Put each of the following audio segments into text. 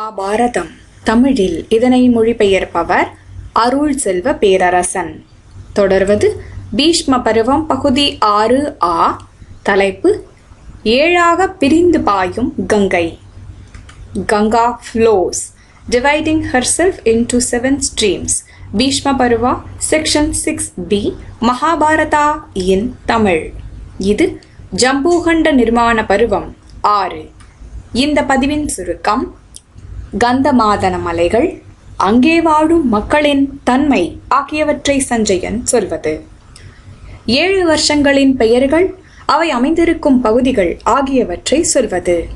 ஆபாரதம் தமிழில் இதனை மொழிபெயர்ப்பவர் அருள் செல்வ பேரரசன். தொடர்வது பீஷ்ம பருவம் பகுதி ஆறு ஆ தலைப்பு ஏழாக பிரிந்து பாயும் Ganga. Ganga flows dividing herself into seven streams Bhishma Parva section six B Mahabharata in Tamil. இது ஜம்பூகண்ட நிர்மாண பருவம் ஆறு. இந்த பதிவின் சுருக்கம் கந்தமாதன மலைகள் அங்கே வாழும் மக்களின் தன்மை ஆகியவற்றை சஞ்சயன் சொல்வது. ஏழு வருஷங்களின் பெயர்கள் அவை அமைந்திருக்கும் பகுதிகள் ஆகியவற்றை சொல்வது.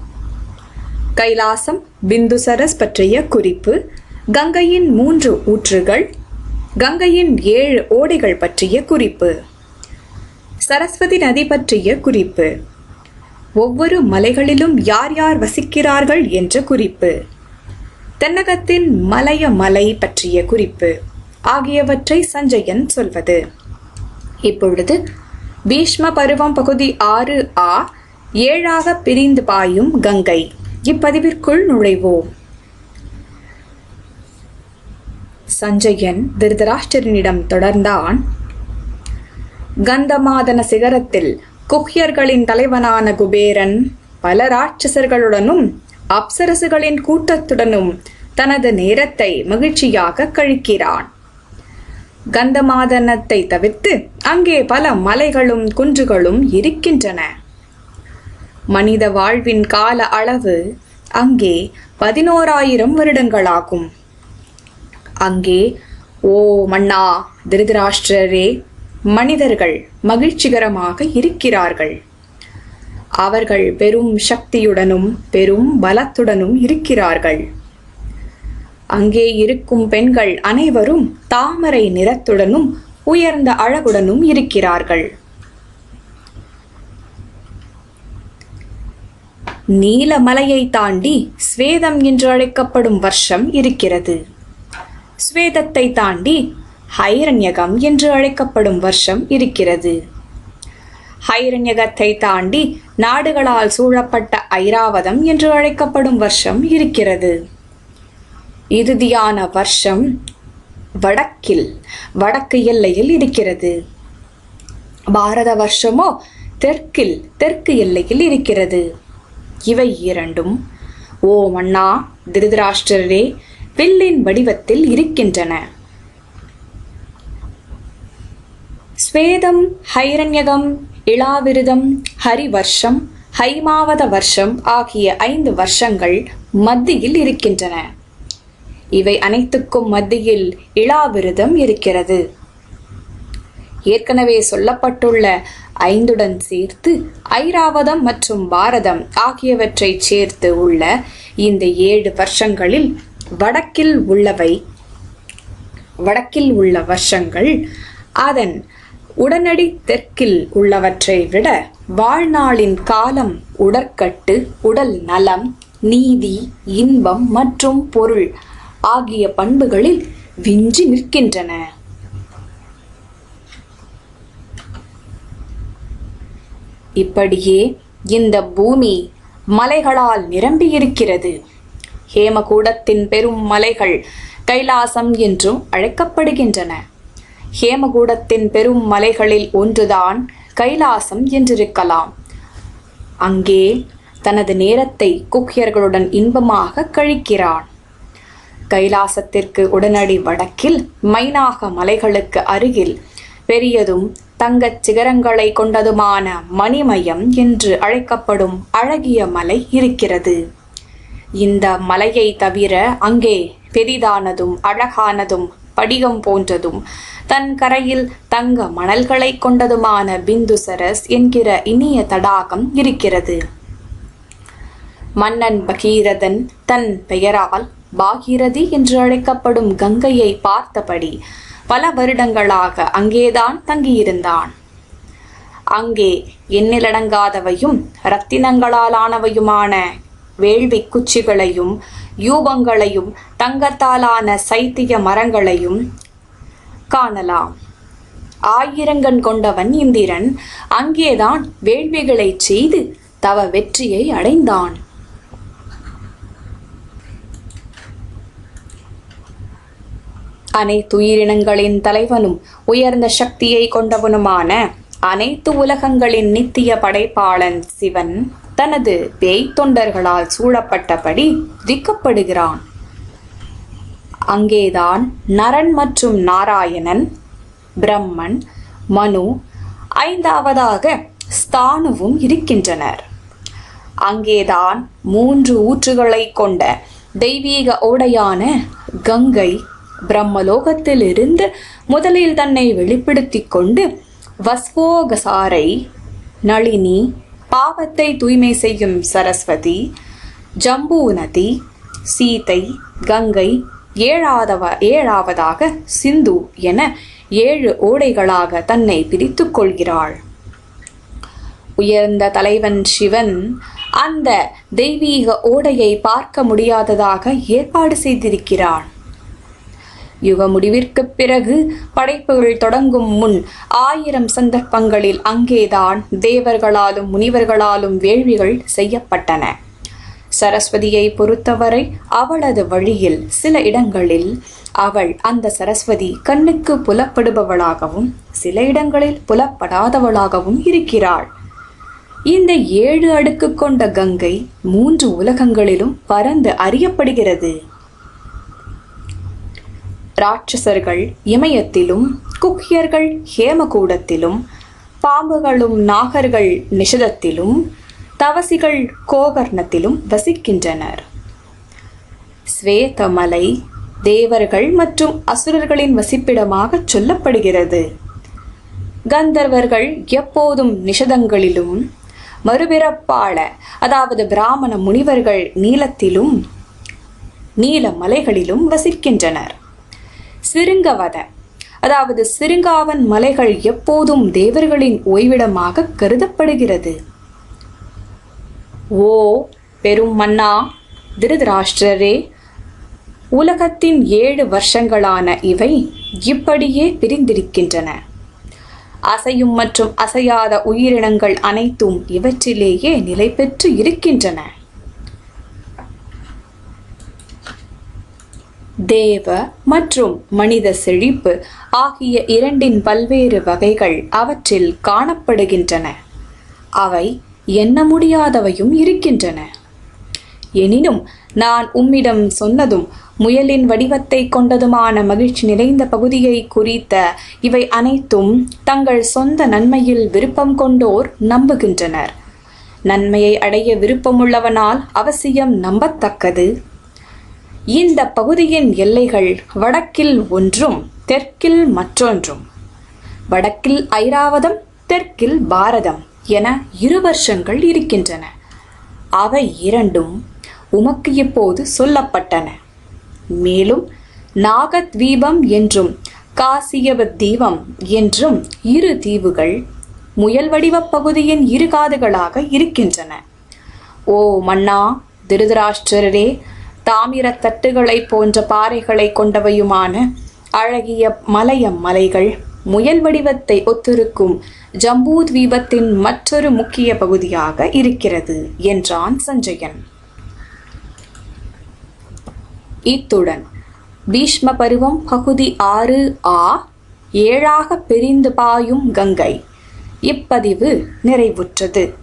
கைலாசம் பிந்துசரஸ் பற்றிய குறிப்பு கங்கையின் மூன்று ஊற்றுகள் கங்கையின் ஏழு ஓடைகள் பற்றிய குறிப்பு. சரஸ்வதி நதி பற்றிய குறிப்பு. ஒவ்வொரு மலைகளிலும் யார் யார் வசிக்கிறார்கள் என்ற குறிப்பு. தென்னகத்தின் மலைய மலை பற்றிய குறிப்பு. ஆகியவற்றை சஞ்சயன் சொல்வது. இப்பொழுது பீஷ்ம பருவம் பகுதி ஆறு ஆ ஏழாக பிரிந்து பாயும் கங்கை. இப்பதிவிற்குள் நுழைவோம். சஞ்சயன் திருதராஷ்டிரனிடம் தொடர்ந்தான். கந்தமாதன சிகரத்தில் குஹ்யர்களின் தலைவனான குபேரன் பல ராட்சசர்களுடனும் அப்சரசுகளின் கூட்டத்துடனும் தனது நேரத்தை மகிழ்ச்சியாக கழிக்கிறான். கந்தமாதனத்தை தவிர்த்து அங்கே பல மலைகளும் குன்றுகளும் இருக்கின்றன. மனித வாழ்வின் கால அளவு அங்கே பதினோராயிரம் வருடங்களாகும். அங்கே ஓ மன்னா திருதராஷ்டிரரே மனிதர்கள் மகிழ்ச்சிகரமாக இருக்கிறார்கள். அவர்கள் பெரும் சக்தியுடனும் பெரும் பலத்துடனும் இருக்கிறார்கள். அங்கே இருக்கும் பெண்கள் அனைவரும் தாமரை நிறத்துடனும் உயர்ந்த அழகுடனும் இருக்கிறார்கள். நீலமலையை தாண்டி ஸ்வேதம் என்று அழைக்கப்படும் வருஷம் இருக்கிறது. ஸ்வேதத்தை தாண்டி ஹைரண்யகம் என்று அழைக்கப்படும் வருஷம் இருக்கிறது. ஹைரண்யகத்தை தாண்டி நாடுகளால் சூழப்பட்ட ஐராவதம் என்று அழைக்கப்படும் வருஷம் இருக்கிறது. இறுதியான வருஷம் வடக்கில் வடக்கு எல்லையில் இருக்கிறது. பாரத வருஷமோ தெற்கில் தெற்கு எல்லையில் இருக்கிறது. இவை இரண்டும் ஓ மன்னா திருதராஷ்டிரரே வில்லின் வடிவத்தில் இருக்கின்றன. ஸ்வேதம் ஹைரண்யகம் இளாவிரதம் ஹரிவர்ஷம் ஹைமாவத வருஷம் ஆகிய ஐந்து வருஷங்கள் மத்தியில் இருக்கின்றன. இவை அனைத்துக்கும் மத்தியில் இளாவிரதம் இருக்கிறது. ஏற்கனவே சொல்லப்பட்டுள்ள ஐந்துடன் சேர்த்து ஐராவதம் மற்றும் பாரதம் ஆகியவற்றை சேர்த்து உள்ள இந்த ஏழு வருஷங்களில் வடக்கில் உள்ளவை வடக்கில் உள்ள வருஷங்கள் அதன் உடனடி தெற்கில் உள்ளவற்றை விட வாழ்நாளின் காலம் உடற்கட்டு உடல் நலம் நீதி இன்பம் மற்றும் பொருள் ஆகிய பண்புகளில் விஞ்சி நிற்கின்றன. இப்படியே இந்த பூமி மலைகளால் நிரம்பியிருக்கிறது. ஹேமகூடத்தின் பெரும் மலைகள் கைலாசம் என்றும் அழைக்கப்படுகின்றன. ஹேமகூடத்தின் பெரும் மலைகளில் ஒன்றுதான் கைலாசம் என்றிருக்கலாம். அங்கே தனது நேரத்தை குக்கியர்களுடன் இன்பமாக கழிக்கிறான். கைலாசத்திற்கு உடனடி வடக்கில் மைனாக மலைகளுக்கு அருகில் பெரியதும் தங்கச் சிகரங்களை கொண்டதுமான மணிமயம் என்று அழைக்கப்படும் அழகிய மலை இருக்கிறது. இந்த மலையை தவிர அங்கே பெரிதானதும் அழகானதும் படிகம் போன்றதும். தன் கரையில் தங்க மணல்களை கொண்டதுமான பிந்துசரஸ் என்கிற இனிய தடாகம் இருக்கிறது. மன்னன் பகீரதன் தன் பெயரால் பாகீரதி என்று அழைக்கப்படும் கங்கையை பார்த்தபடி பல வருடங்களாக அங்கேதான் தங்கியிருந்தான். அங்கே எண்ணிலடங்காதவையும் இரத்தினங்களாலானவையுமான வேள்வி குச்சிகளையும் யூபங்களையும் தங்கத்தாலான சைத்திய மரங்களையும் காணலாம். ஆயிரங்கன் கொண்டவன் இந்திரன் அங்கேதான் வேள்விகளை செய்து தவ வெற்றியை அடைந்தான். அனைத்து உயிரினங்களின் தலைவனும் உயர்ந்த சக்தியை கொண்டவனுமான அனைத்து உலகங்களின் நித்திய படைப்பாளன் சிவன் தனது பேய் தொண்டர்களால் சூழப்பட்டபடி துதிக்கப்படுகிறான் அங்கேதான் நரன் மற்றும் நாராயணன் பிரம்மன் மனு ஐந்தாவதாக ஸ்தானுவும் இருக்கின்றனர். அங்கேதான் மூன்று ஊற்றுகளை கொண்ட தெய்வீக ஓடையான கங்கை பிரம்மலோகத்திலிருந்து முதலில் தன்னை வெளிப்படுத்திக் கொண்டு வஸ்வோகசாரை நளினி பாவத்தை தூய்மை செய்யும் சரஸ்வதி ஜம்பு நதி சீதை கங்கை ஏழாதவ ஏழாவதாக சிந்து என ஏழு ஓடைகளாக தன்னை பிரித்து கொள்கிறாள். உயர்ந்த தலைவன் சிவன் அந்த தெய்வீக ஓடையை பார்க்க முடியாததாக ஏற்பாடு செய்திருக்கிறான். யுக முடிவிற்குப் பிறகு படைப்புகள் தொடங்கும் முன் ஆயிரம் சந்தர்ப்பங்களில் அங்கேதான் தேவர்களாலும் முனிவர்களாலும் வேள்விகள் செய்யப்பட்டன. சரஸ்வதியை பொறுத்தவரை அவளது வழியில் சில இடங்களில் அவள் அந்த சரஸ்வதி கண்ணுக்கு புலப்படுபவளாகவும் சில இடங்களில் புலப்படாதவளாகவும் இருக்கிறாள். இந்த ஏழு அடுக்கு கொண்ட கங்கை மூன்று உலகங்களிலும் பரந்து அறியப்படுகிறது. ராட்சசர்கள் இமயத்திலும் குக்கியர்கள் ஹேமகூடத்திலும் பாம்புகளும் நாகர்கள் நிஷதத்திலும் தவசிகள் கோகர்ணத்திலும் வசிக்கின்றனர். ஸ்வேதமலை தேவர்கள் மற்றும் அசுரர்களின் வசிப்பிடமாக சொல்லப்படுகிறது. கந்தர்வர்கள் எப்போதும் நிஷதங்களிலும் மறுபிறப்பாள அதாவது பிராமண முனிவர்கள் நீலத்திலும் நீல மலைகளிலும் வசிக்கின்றனர். சிருங்கவத. அதாவது சிருங்காவன் மலைகள் எப்போதும் தேவர்களின் ஓய்விடமாக கருதப்படுகிறது. ஓ பெரும் மன்னா திருதராஷ்டிரரே உலகத்தின் ஏழு வருஷங்களான இவை இப்படியே பிரிந்திருக்கின்றன. அசையும் மற்றும் அசையாத உயிரினங்கள் அனைத்தும் இவற்றிலேயே நிலை பெற்று இருக்கின்றன. தேவ மற்றும் மனித செழிப்பு ஆகிய இரண்டின் பல்வேறு வகைகள் அவற்றில் காணப்படுகின்றன. அவை எண்ண முடியாதவையும் இருக்கின்றன. எனினும் நான் உம்மிடம் சொன்னதும் முயலின் வடிவத்தை கொண்டதுமான மகிழ்ச்சி நிறைந்த பகுதியை குறித்த இவை அனைத்தும் தங்கள் சொந்த நன்மையில் விருப்பம் கொண்டோர் நம்புகின்றனர். நன்மையை அடைய விருப்பமுள்ளவனால் அவசியம் நம்பத்தக்கது. இந்த பகுதியின் எல்லைகள் வடக்கில் ஒன்றும் தெற்கில் மற்றொன்றும். வடக்கில் ஐராவதம் தெற்கில் பாரதம் என இரு வருஷங்கள் இருக்கின்றன. அவை இரண்டும் உமக்கு இப்போது சொல்லப்பட்டன. மேலும் நாகத்வீபம் என்றும் காசியவ தீபம் என்றும் இரு தீவுகள் முயல் வடிவப் பகுதியின் இரு காதுகளாக இருக்கின்றன. ஓ மன்னா திருதராஷ்டிரரே தாமிரத் தட்டுகளைப் போன்ற பாறைகளை கொண்டவையுமான அழகிய மலையம் மலைகள் முயல் வடிவத்தை ஒத்திருக்கும் ஜம்பூ தீபத்தின் மற்றொரு முக்கிய பகுதியாக இருக்கிறது என்றான் சஞ்சயன். இத்துடன் பீஷ்ம பருவம் பகுதி ஆறு ஆ ஏழாக பிரிந்து பாயும் கங்கை இப்பதிவு நிறைவுற்றது.